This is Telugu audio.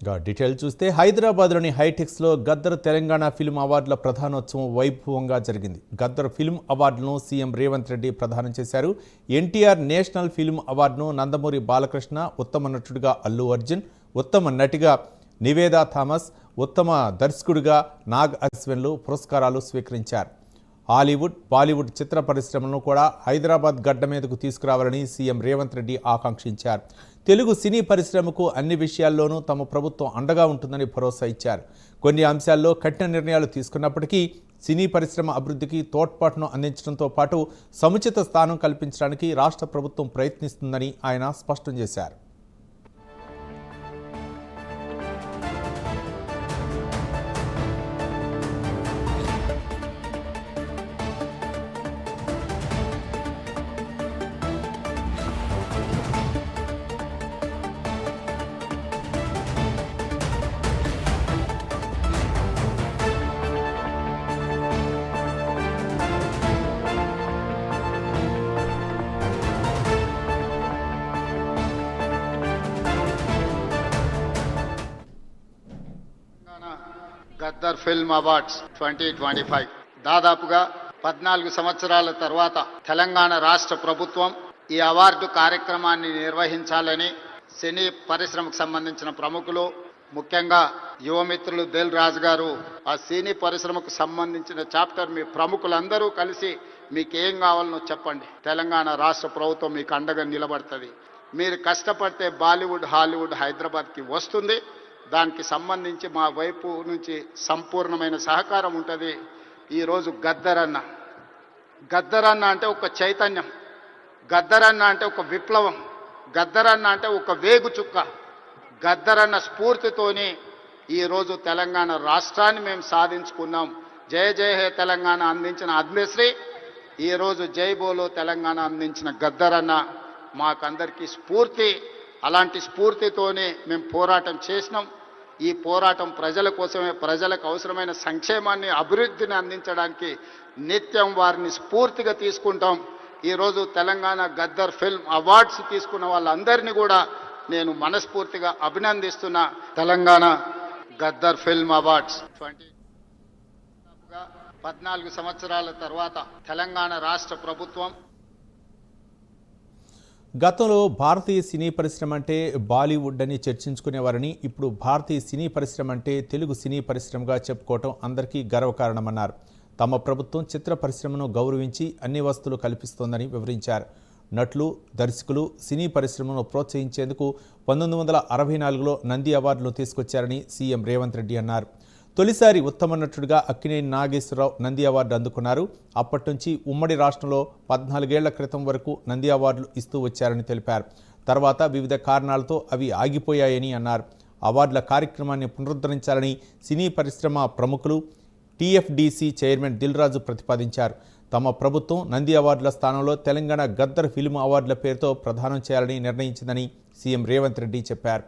గా డీటెయిల్ చూస్తే హైదరాబాద్లోని హైటెక్స్లో గద్దర్ తెలంగాణ ఫిల్మ్ అవార్డుల ప్రధానోత్సవం వైభవంగా జరిగింది. గద్దర్ ఫిల్మ్ అవార్డును సీఎం రేవంత్ రెడ్డి ప్రదానం చేశారు. ఎన్టీఆర్ నేషనల్ ఫిల్మ్ అవార్డును నందమూరి బాలకృష్ణ ఉత్తమ నటుడిగా అల్లు అర్జున్ ఉత్తమ నటిగా నివేదా థామస్ ఉత్తమ దర్శకుడిగా నాగ్ అశ్విన్లు పురస్కారాలు స్వీకరించారు. హాలీవుడ్ బాలీవుడ్ చిత్ర పరిశ్రమలను కూడా హైదరాబాద్ గడ్డ మీదకు తీసుకురావాలని సీఎం రేవంత్ రెడ్డి ఆకాంక్షించారు. తెలుగు సినీ పరిశ్రమకు అన్ని విషయాల్లోనూ తమ ప్రభుత్వం అండగా ఉంటుందని భరోసా ఇచ్చారు. కొన్ని అంశాల్లో కఠిన నిర్ణయాలు తీసుకున్నప్పటికీ సినీ పరిశ్రమ అభివృద్ధికి తోడ్పాటును అందించడంతో పాటు సముచిత స్థానం కల్పించడానికి రాష్ట్ర ప్రభుత్వం ప్రయత్నిస్తుందని ఆయన స్పష్టం చేశారు. Gaddar film awards twenty twenty five. దాదాపుగా పద్నాలుగు సంవత్సరాల తర్వాత తెలంగాణ రాష్ట్ర ప్రభుత్వం ఈ అవార్డు కార్యక్రమాన్ని నిర్వహించాలని సినీ పరిశ్రమకు సంబంధించిన ప్రముఖులు ముఖ్యంగా యువమిత్రులు దిల్ రాజు గారు ఆ సినీ పరిశ్రమకు సంబంధించిన చాప్టర్ మీ ప్రముఖులందరూ కలిసి మీకు ఏం కావాలనో చెప్పండి. తెలంగాణ రాష్ట్ర ప్రభుత్వం మీకు అండగా నిలబడుతుంది. మీరు కష్టపడితే బాలీవుడ్ హాలీవుడ్ హైదరాబాద్కి వస్తుంది. దానికి సంబంధించి మా వైపు నుంచి సంపూర్ణమైన సహకారం ఉంటుంది. ఈరోజు గద్దరన్న. గద్దరన్న అంటే ఒక చైతన్యం. గద్దరన్న అంటే ఒక విప్లవం. గద్దరన్న అంటే ఒక వేగు చుక్క గద్దరన్న స్ఫూర్తితోని ఈరోజు తెలంగాణ రాష్ట్రాన్ని మేము సాధించుకున్నాం. జయ జయ హే తెలంగాణ అందించిన అద్మశ్రీ ఈరోజు జై బోలో తెలంగాణ అందించిన గద్దరన్న మాకందరికీ స్ఫూర్తి. అలాంటి స్ఫూర్తితోనే మేము పోరాటం చేసినాం. ఈ పోరాటం ప్రజల కోసమే ప్రజలకు అవసరమైన సంక్షేమాన్ని అభివృద్ధిని అందించడానికి నిత్యం వారిని స్ఫూర్తిగా తీసుకుంటాం. ఈరోజు తెలంగాణ గద్దర్ ఫిల్మ్ అవార్డ్స్ తీసుకున్న వాళ్ళందరినీ కూడా నేను మనస్ఫూర్తిగా అభినందిస్తున్నా. Telangana Gaddar film awards twenty పద్నాలుగు సంవత్సరాల తర్వాత తెలంగాణ రాష్ట్ర ప్రభుత్వం గతంలో భారతీయ సినీ పరిశ్రమ అంటే బాలీవుడ్ అని చర్చించుకునేవారని ఇప్పుడు భారతీయ సినీ పరిశ్రమ అంటే తెలుగు సినీ పరిశ్రమగా చెప్పుకోవటం అందరికీ గర్వకారణమన్నారు. తమ ప్రభుత్వం చిత్ర పరిశ్రమను గౌరవించి అన్ని వస్తువులు కల్పిస్తోందని వివరించారు. నటులు దర్శకులు సినీ పరిశ్రమను ప్రోత్సహించేందుకు పంతొమ్మిది వందల అరవై నాలుగులో నంది అవార్డులు తీసుకొచ్చారని సీఎం రేవంత్ రెడ్డి అన్నారు. తొలిసారి ఉత్తమ నటుడిగా అక్కినేని నాగేశ్వరరావు నంది అవార్డు అందుకున్నారు. అప్పటి నుంచి ఉమ్మడి రాష్ట్రంలో పద్నాలుగేళ్ళ క్రితం వరకు నంది అవార్డులు ఇస్తూ వచ్చారని తెలిపారు. తర్వాత వివిధ కారణాలతో అవి ఆగిపోయాయని అన్నారు. అవార్డుల కార్యక్రమాన్ని పునరుద్ధరించాలని సినీ పరిశ్రమ ప్రముఖులు టీఎఫ్డీసీ చైర్మన్ దిల్రాజు ప్రతిపాదించారు. తమ ప్రభుత్వం నంది అవార్డుల స్థానంలో తెలంగాణ గద్దర్ ఫిల్మ్ అవార్డుల పేరుతో ప్రదానం చేయాలని నిర్ణయించిందని సీఎం రేవంత్ రెడ్డి చెప్పారు.